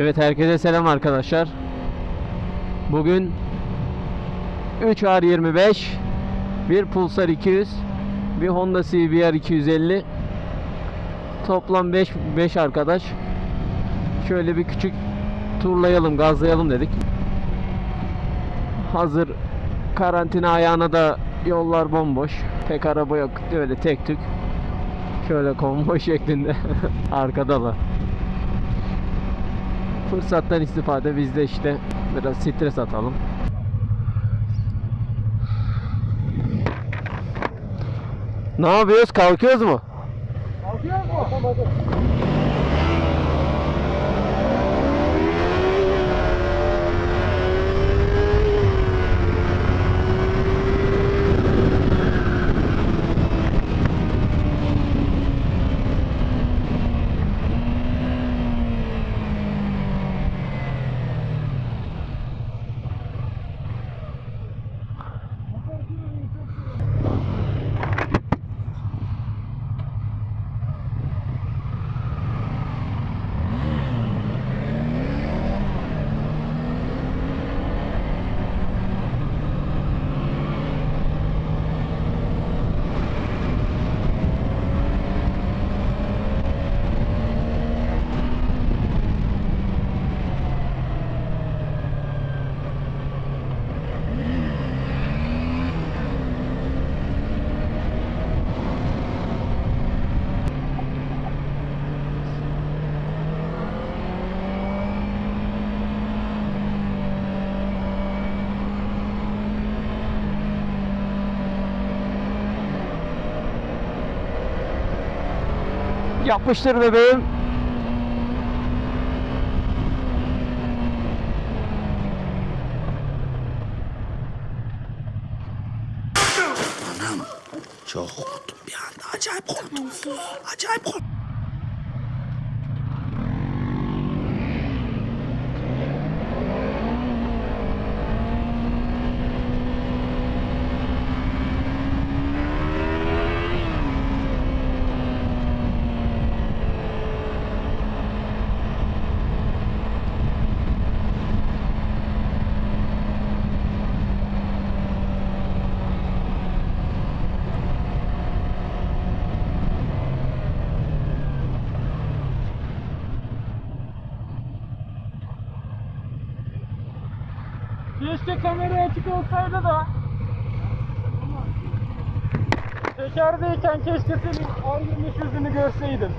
Evet herkese selam arkadaşlar. Bugün 3R25 bir Pulsar 200 bir Honda CBR 250 toplam 5 5 arkadaş şöyle bir küçük turlayalım gazlayalım dedik. Hazır karantina ayağına da yollar bomboş. Pek araba yok. Öyle tek tük. Şöyle konvoy şeklinde arkadalar. Fırsattan istifade biz de işte biraz stres atalım. Ne yapıyoruz? Kalkıyoruz mu? Kalkıyor mu? Yapıştır bebeğim. Anam çok korktum bir anda. Acayip korktum. Acayip korktum. Keşke kamera açık olsaydı da. Tekerdeyken keşke senin ayrılmış yüzünü görseydim.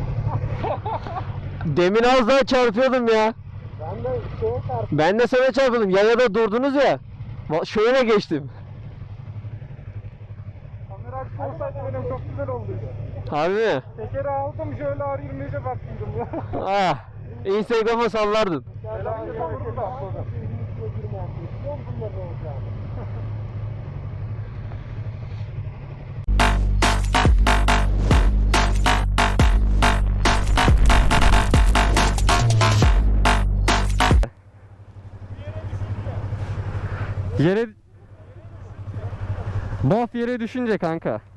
Demin az daha çarpıyordum ya. Ben de şeye çarptım. Ben de sana çarpıyordum. Yayada durdunuz ya. Şöyle geçtim. Kamera açık olsaydı benim çok güzel olduydu. Harbi mi? Tekeri aldım şöyle R25'e baktıydım. Ah. Instagram'a sallardın. Selam burada atladım. Yere Baf yere düşünce kanka.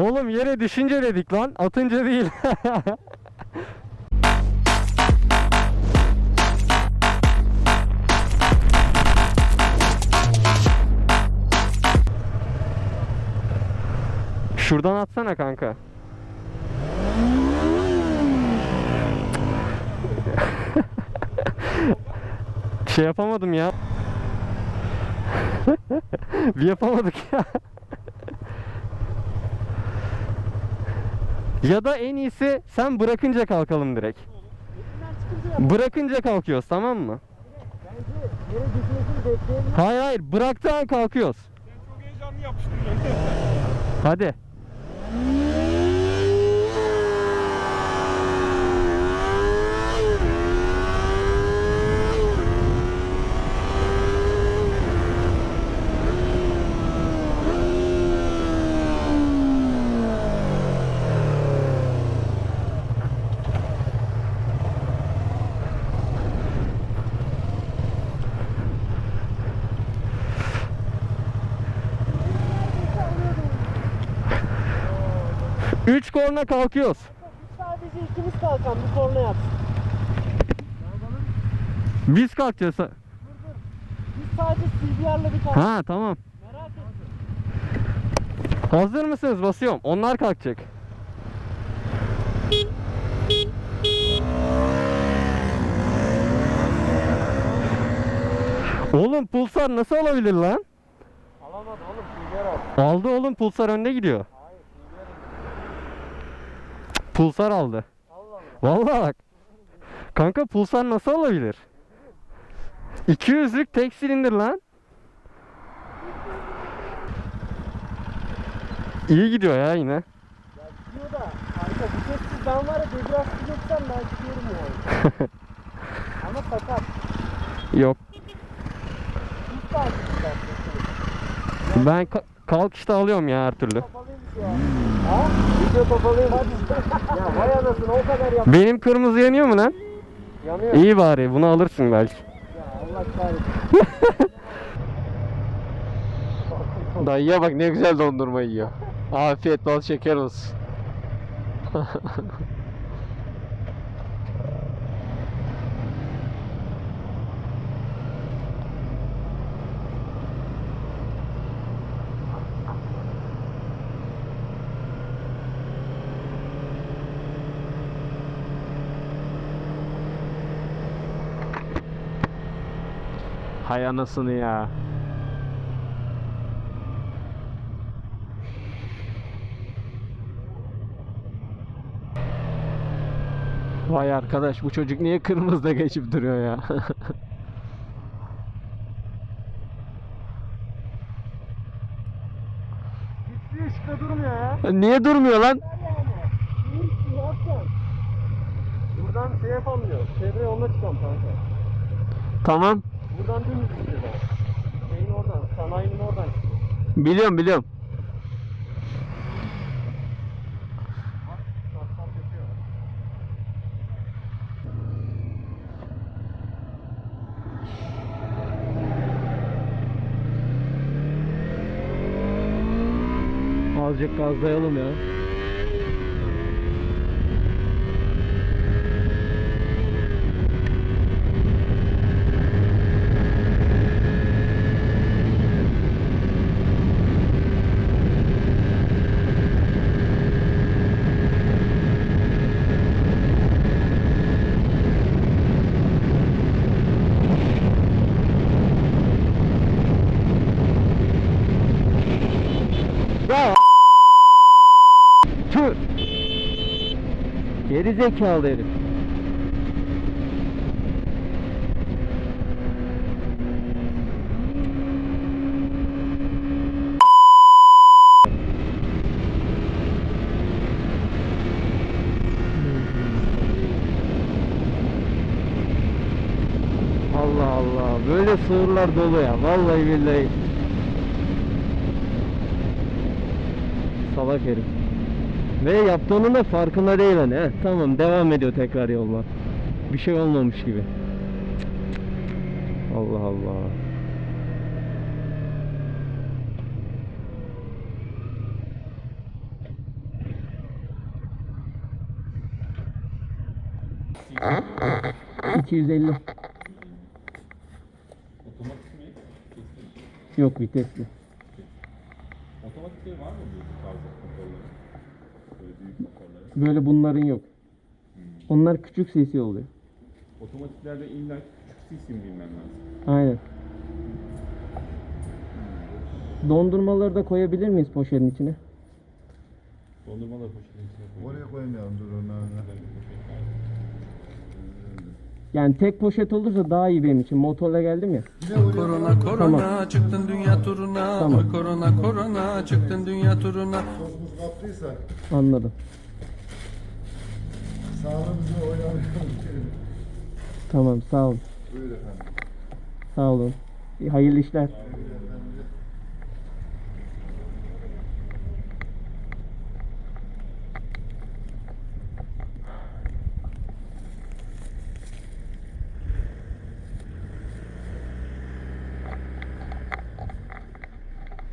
Oğlum yere düşünce dedik lan. Atınca değil. Şuradan atsana kanka. şey yapamadım ya. Bir yapamadık ya. Ya da en iyisi sen bırakınca kalkalım direkt. Bırakınca kalkıyoruz tamam mı? Hayır hayır bıraktığı an kalkıyoruz. Çok heyecanlı yapıştım Hadi. 3 korna kalkıyoruz. Sadece ikimiz kalkan bir korna yap. Biz kalkacağız. Biz sadece CBR'la bir kalkan. Ha tamam. Merak etme. Hazır mısınız? Basıyorum. Onlar kalkacak. Oğlum Pulsar nasıl olabilir lan? Alamadı oğlum CBR al. Aldı oğlum Pulsar önde gidiyor. Pulsar aldı. Allah Allah. Vallahi bak. Kanka Pulsar nasıl olabilir? 200'lük tek silindir lan. İyi gidiyor ya yine. Ya gidiyor da arka vitetsiz ben var ya debriyaj geçsem ben gidiyorum yani. Ama sakat. Yok. Ben ka- kalkışta alıyorum ya her türlü. Kapalıymış ya. Ha? Video kapalıymış. ya vay anasını o kadar yap. Benim kırmızı yanıyor mu lan? Yanıyor. İyi bari bunu alırsın belki. Ya Allah kahretsin. Dayıya bak ne güzel dondurma yiyor. Afiyet bal şeker olsun. Hay anasını ya. Vay arkadaş bu çocuk niye kırmızıda geçip duruyor ya? Işıkta durmuyor ya. niye durmuyor lan? Buradan şey yapamıyor. Çevre yoluna çıkam kanka. Tamam. Buradan dümdüz gidiyor. Şeyin oradan, sanayinin oradan çıkıyor. Biliyorum biliyorum. Azıcık gazlayalım ya. Ya Tüh. Geri zekalı herif. Allah Allah. Böyle sığırlar dolu ya. Vallahi billahi. Salak herif. Ve yaptığının da farkında değil hani. Heh, tamam devam ediyor tekrar yolla. Bir şey olmamış gibi. Allah Allah. ...250. Yok vitesli. Otomatikleri var mı bu tarzda? Böyle büyük motorların. Böyle bunların yok. Onlar küçük CC oluyor. Otomatiklerde illa küçük sisim bilmem lazım. Aynen. Dondurmaları da koyabilir miyiz poşetin içine? Dondurma da poşetin içine koyuyor. Oraya koymayalım dur onu. Yani tek poşet olursa daha iyi benim için. Motorla geldim ya. Korona korona çıktın dünya turuna Tamam. Oy korona korona çıktın dünya turuna Tozumuz kaptıysa Anladım. sağlığımızı oynamayalım. Tamam sağ olun. Buyur efendim. Sağ olun. Hayırlı işler. Efendim.